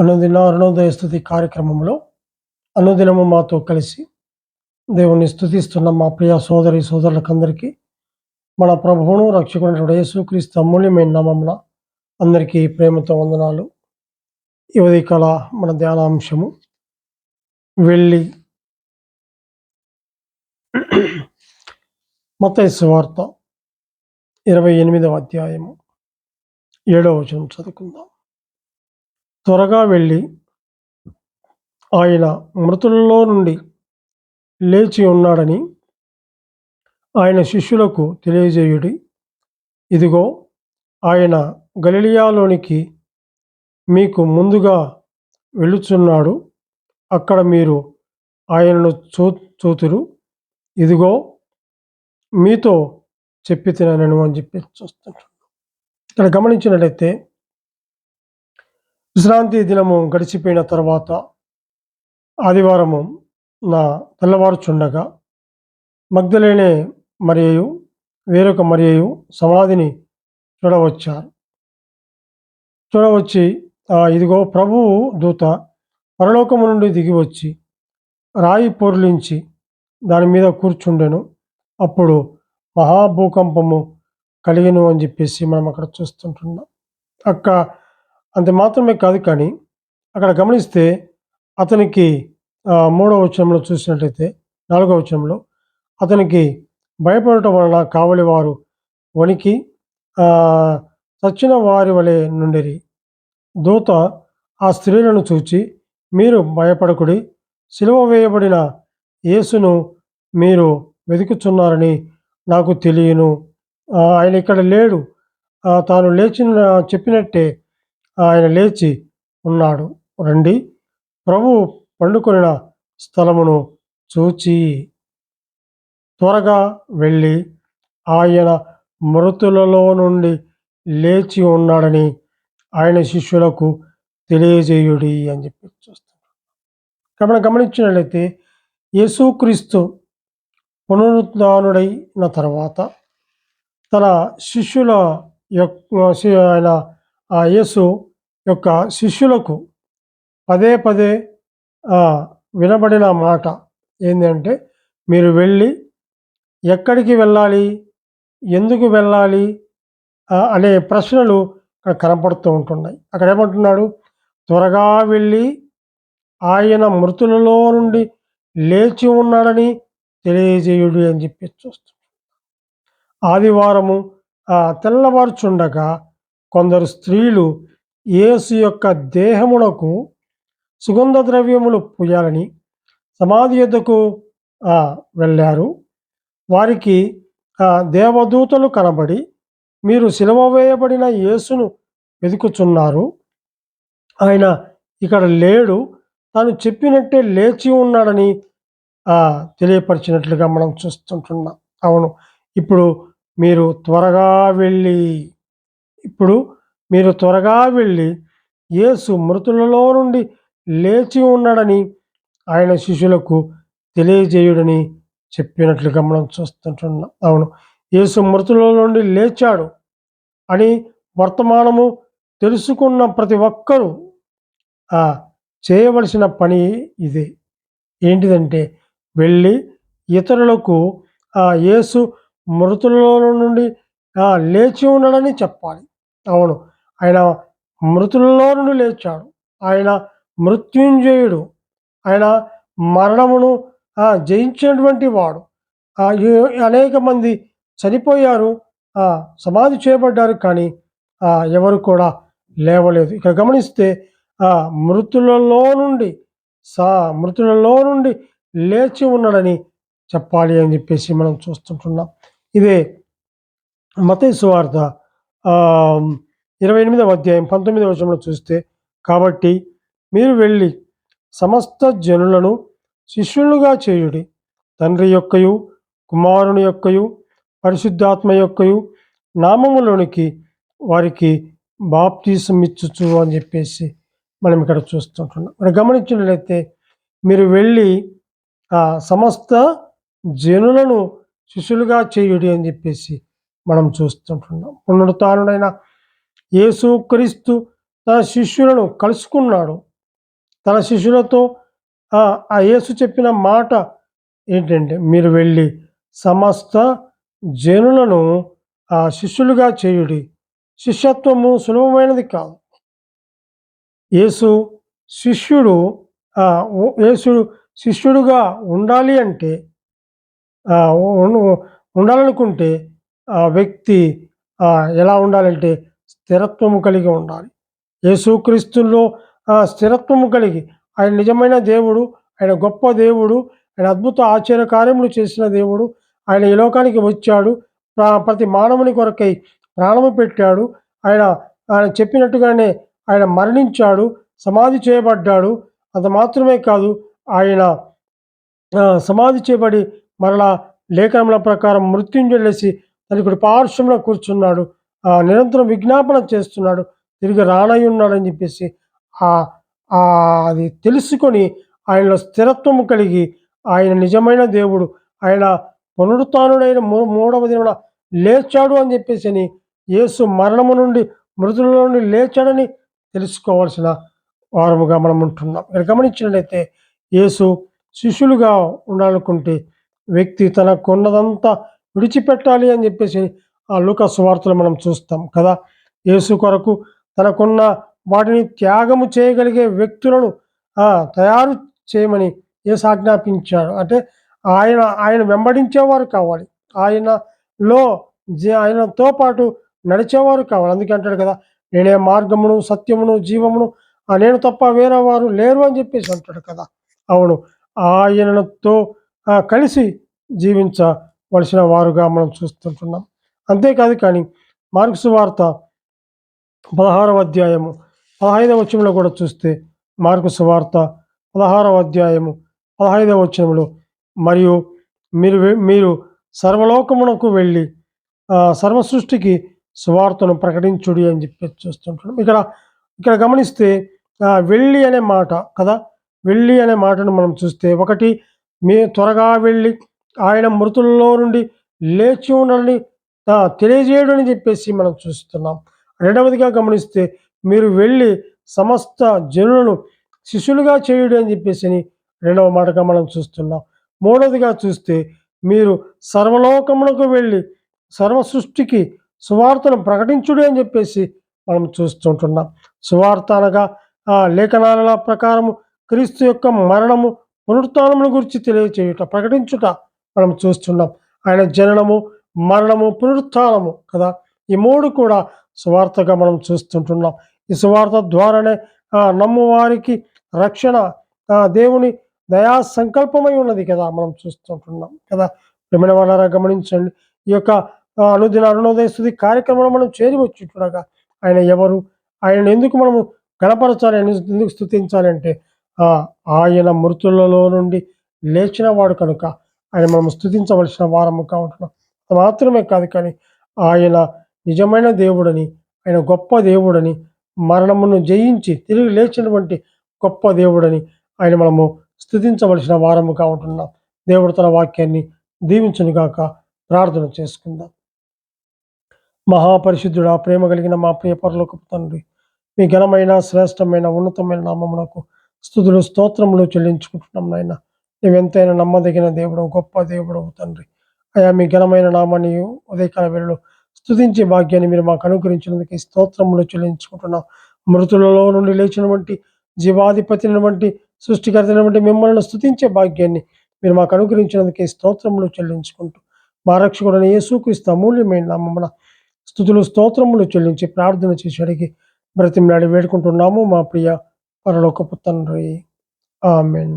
అనుదిన అరుణోదయ స్థుతి కార్యక్రమంలో అనుదినము మాతో కలిసి దేవుణ్ణి స్థుతిస్తున్న మా ప్రియ సోదరి సోదరులకందరికీ మన ప్రభువును రక్షకుడు యేసుక్రీస్తు అమూల్యమైన నామమున అందరికీ ప్రేమతో వందనాలు. యువతి కళ మన ధ్యానాంశము వెళ్ళి మత వార్త ఇరవై ఎనిమిదవ అధ్యాయము ఏడవ వచనం చదువుకుందాం. త్వరగా వెళ్ళి ఆయన మృతులలో నుండి లేచి ఉన్నాడని ఆయన శిష్యులకు తెలియజేయుడి. ఇదిగో ఆయన గలిలియాలోనికి మీకు ముందుగా వెళుచున్నాడు అక్కడ మీరు ఆయనను చూ చూతురు. ఇదిగో మీతో చెప్పి తినను అని చెప్పి చూస్తుంటాడు. ఇక్కడ గమనించినట్లయితే విశ్రాంతి దినము గడిచిపోయిన తర్వాత ఆదివారము నా తెల్లవారుచుండగా మగ్ధలేనే మరియు వేరొక మరియు సమాధిని చూడవచ్చారు. చూడవచ్చి ఇదిగో ప్రభువు దూత పరలోకము నుండి దిగి వచ్చి రాయి పొర్లించి దాని మీద కూర్చుండెను. అప్పుడు మహాభూకంపము కలిగిను అని చెప్పేసి మనం అక్కడ చూస్తుంటున్నాం. అక్క అంత మాత్రమే కాదు కానీ అక్కడ గమనిస్తే అతనికి మూడవ వచనంలో చూసినట్లయితే నాలుగవ వచనంలో అతనికి భయపడటం వలన కావలి వారు వణికి చచ్చిన వారి వలె నుండిరి. దూత ఆ స్త్రీలను చూచి మీరు భయపడకుడి సిలువ వేయబడిన యేసును మీరు వెతుకుచున్నారని నాకు తెలియను. ఆయన ఇక్కడ లేడు. తాను లేచిన చెప్పినట్టే ఆయన లేచి ఉన్నాడు. రండి. ప్రభు పండుకొనిన స్థలమును చూచి త్వరగా వెళ్ళి ఆయన మృతులలో నుండి లేచి ఉన్నాడని ఆయన శిష్యులకు తెలియజేయుడి అని చెప్పి చూస్తున్నాడు. మనం గమనించినట్లయితే యేసుక్రీస్తు పునరుద్ధానుడైన తర్వాత తన శిష్యుల యొక్క ఆయన ఆ యేసు యొక్క శిష్యులకు పదే పదే వినబడిన మాట ఏంటంటే మీరు వెళ్ళి ఎక్కడికి వెళ్ళాలి? ఎందుకు వెళ్ళాలి? అనే ప్రశ్నలు అక్కడ కనపడుతూ ఉంటున్నాయి. అక్కడ ఏమంటున్నాడు? త్వరగా వెళ్ళి ఆయన మృతులలో నుండి లేచి ఉన్నాడని తెలియజేయుడు అని చెప్పి చూస్తున్నాడు. ఆదివారము తెల్లవారుచుండగా కొందరు స్త్రీలు యేసు యొక్క దేహమునకు సుగంధ ద్రవ్యములు పూయాలని సమాధి యుద్ధకు వెళ్ళారు. వారికి దేవదూతలు కనబడి మీరు సిలువ వేయబడిన యేసును వెతుకుచున్నారు. ఆయన ఇక్కడ లేడు. తాను చెప్పినట్టే లేచి ఉన్నాడని తెలియపరిచినట్లుగా మనం చూస్తుంటున్నాం. అవును. ఇప్పుడు మీరు త్వరగా వెళ్ళి ఇప్పుడు మీరు త్వరగా వెళ్ళి యేసు మృతులలో నుండి లేచి ఉన్నాడని ఆయన శిష్యులకు తెలియజేయుడని చెప్పినట్లుగా మనం చూస్తుంటున్నాం. అవును యేసు మృతుల నుండి లేచాడు అని వర్తమానము తెలుసుకున్న ప్రతి ఒక్కరూ చేయవలసిన పని ఇదే. ఏంటిదంటే వెళ్ళి ఇతరులకు యేసు మృతులలో నుండి లేచి ఉన్నాడని చెప్పాలి. అవును. ఆయన మృతుల్లో నుండి లేచాడు. ఆయన మృత్యుంజయుడు. ఆయన మరణమును జయించినటువంటి వాడు. అనేక మంది చనిపోయారు. సమాధి చేయబడ్డారు కానీ ఎవరు కూడా లేవలేదు. ఇక గమనిస్తే మృతులలో నుండి సా మృతులలో నుండి లేచి ఉన్నాడని చెప్పాలి అని చెప్పేసి మనం చూస్తుంటున్నాం. ఇదే మతేశ్వార్త ఇరవై ఎనిమిదవ అధ్యాయం పంతొమ్మిదవ వచనంలో చూస్తే కాబట్టి మీరు వెళ్ళి సమస్త జనులను శిష్యులుగా చేయుడి తండ్రి యొక్కయు కుమారుని యొక్కయు పరిశుద్ధాత్మ యొక్కయు నామములోనికి వారికి బాప్తీసం ఇచ్చుచు అని చెప్పేసి మనం ఇక్కడ చూస్తుంటున్నాం. మనం గమనించినట్లయితే మీరు వెళ్ళి సమస్త జనులను శిష్యులుగా చేయుడి అని చెప్పేసి మనం చూస్తుంటున్నాం. పునరుతానుడైన యేసు క్రీస్తు తన శిష్యులను కలుసుకున్నాడు. తన శిష్యులతో ఆ యేసు చెప్పిన మాట ఏంటంటే మీరు వెళ్ళి సమస్త జనులను ఆ శిష్యులుగా చేయుడి. శిష్యత్వము సులభమైనది కాదు. యేసు శిష్యుడు యేసుడు శిష్యుడుగా ఉండాలి అంటే ఉండాలనుకుంటే ఆ వ్యక్తి ఎలా ఉండాలంటే స్థిరత్వము కలిగి ఉండాలి. యేసుక్రీస్తుల్లో స్థిరత్వము కలిగి ఆయన నిజమైన దేవుడు ఆయన గొప్ప దేవుడు ఆయన అద్భుత ఆశ్చర్య కార్యములు చేసిన దేవుడు ఆయన ఈ లోకానికి వచ్చాడు ప్రతి మానవుని కొరకై ప్రాణము పెట్టాడు ఆయన ఆయన చెప్పినట్టుగానే ఆయన మరణించాడు సమాధి చేయబడ్డాడు. అంత మాత్రమే కాదు ఆయన సమాధి చేయబడి మరలా లేఖనముల ప్రకారం మృత్యుంజలేసి తనకుడు పార్శ్వంలో కూర్చున్నాడు. నిరంతరం విజ్ఞాపన చేస్తున్నాడు. తిరిగి రానై ఉన్నాడని చెప్పేసి అది తెలుసుకొని ఆయనలో స్థిరత్వము కలిగి ఆయన నిజమైన దేవుడు ఆయన పునరుత్డైన మూడవ దిన లేచాడు అని చెప్పేసి అని యేసు మరణము నుండి మృతుల నుండి లేచాడని తెలుసుకోవాల్సిన వారముగా మనం ఉంటున్నాం. ఇక్కడ గమనించినట్లయితే యేసు శిష్యులుగా ఉండాలనుకుంటే వ్యక్తి తనకున్నదంతా విడిచిపెట్టాలి అని చెప్పేసి ఆ లూక సువార్తలు మనం చూస్తాం కదా. యేసు కొరకు తనకున్న వాటిని త్యాగము చేయగలిగే వ్యక్తులను తయారు చేయమని యేసు ఆజ్ఞాపించాడు. అంటే ఆయన ఆయన వెంబడించేవారు కావాలి. ఆయనలో ఆయనతో పాటు నడిచేవారు కావాలి. అందుకే అంటాడు కదా నేనే మార్గమును సత్యమును జీవమును నేను తప్ప వేరే వారు లేరు అని చెప్పేసి అంటాడు కదా. అవును ఆయనతో కలిసి జీవించ వలసిన వారుగా మనం చూస్తుంటున్నాం. అంతేకాదు కానీ మార్క్స్ వార్త పదహారవ అధ్యాయము పదహైదవ వచనంలో కూడా చూస్తే మార్క్స్ వార్త పదహారవ అధ్యాయము పదహైదవ వచనంలో మరియు మీరు మీరు సర్వలోకమునకు వెళ్ళి సర్వ సృష్టికి సువార్తను ప్రకటించుడి అని చెప్పి చూస్తుంటున్నాం. ఇక్కడ ఇక్కడ గమనిస్తే వెళ్ళి అనే మాట కదా? వెళ్ళి అనే మాటను మనం చూస్తే ఒకటి మీ త్వరగా వెళ్ళి ఆయన మృతుల్లో నుండి లేచి ఉండని తెలియజేయడం అని చెప్పేసి మనం చూస్తున్నాం. రెండవదిగా గమనిస్తే మీరు వెళ్ళి సమస్త జనులను శిష్యులుగా చేయుడు అని చెప్పేసి రెండవ మాటగా మనం చూస్తున్నాం. మూడవదిగా చూస్తే మీరు సర్వలోకమునకు వెళ్ళి సర్వ సృష్టికి సువార్తను ప్రకటించుడు అని చెప్పేసి మనం చూస్తుంటున్నాం. సువార్త అనగా లేఖనాల ప్రకారము క్రీస్తు యొక్క మరణము పునరుత్నమును గురించి తెలియచేయుట ప్రకటించుట. మనం చూస్తున్నాం. ఆయన జననము మరణము పునరుత్నము కదా? ఈ మూడు కూడా సువార్తగా మనం చూస్తుంటున్నాం. ఈ సువార్త ద్వారానే నమ్మువారికి రక్షణ దేవుని దయా సంకల్పమై ఉన్నది కదా మనం చూస్తుంటున్నాం కదా? ప్రేమైన వాళ్ళారా గమనించండి. ఈ యొక్క అనుదిన అరుణోదయ స్థుతి కార్యక్రమంలో మనం చేరి వచ్చి చూడగా ఆయన ఎవరు? ఆయన ఎందుకు మనము గణపరచాలి? ఎందుకు స్థుతించాలి అంటే ఆయన మృతులలో నుండి లేచిన వాడు కనుక ఆయన మనం స్థుతించవలసిన వారము ఉంటున్నాం మాత్రమే కాదు కానీ ఆయన నిజమైన దేవుడని ఆయన గొప్ప దేవుడని మరణమును జయించి తిరిగి లేచినటువంటి గొప్ప దేవుడని ఆయన మనము స్థుతించవలసిన వారము ఉంటున్నాం దేవుడు తన వాక్యాన్ని దీవించునుగాక ప్రార్థన చేసుకుందాం. మహాపరిశుద్ధుడు ఆ ప్రేమ కలిగిన మా ప్రియ పరలోకపు తండ్రి మీ ఘనమైన శ్రేష్టమైన ఉన్నతమైన నామమునకు స్థుతులు స్తోత్రములు చెల్లించుకుంటున్నాం నాయన. నువ్వెంతైనా నమ్మదగిన దేవుడు గొప్ప దేవుడు తండ్రి. అయా మీ ఘనమైన నామాన్ని ఉదయకాల వేళలో స్థుతించే భాగ్యాన్ని మీరు మాకు అనుగ్రహించినందుకు స్తోత్రములు చెల్లించుకుంటున్నాం. మృతులలో నుండి లేచినటువంటి జీవాధిపతినటువంటి వంటి మిమ్మల్ని స్థుతించే భాగ్యాన్ని మీరు మాకు అనుగ్రహించినందుకు స్తోత్రములు చెల్లించుకుంటూ మా రక్షకుడని యేసుక్రీస్తు అమూల్యమైన నామమున స్థుతులు స్తోత్రములు చెల్లించి ప్రార్థన చేసి అడిగి బ్రతిమలాడి వేడుకుంటున్నాము మా ప్రియ పరలోకపు తండ్రి. ఆమెన్.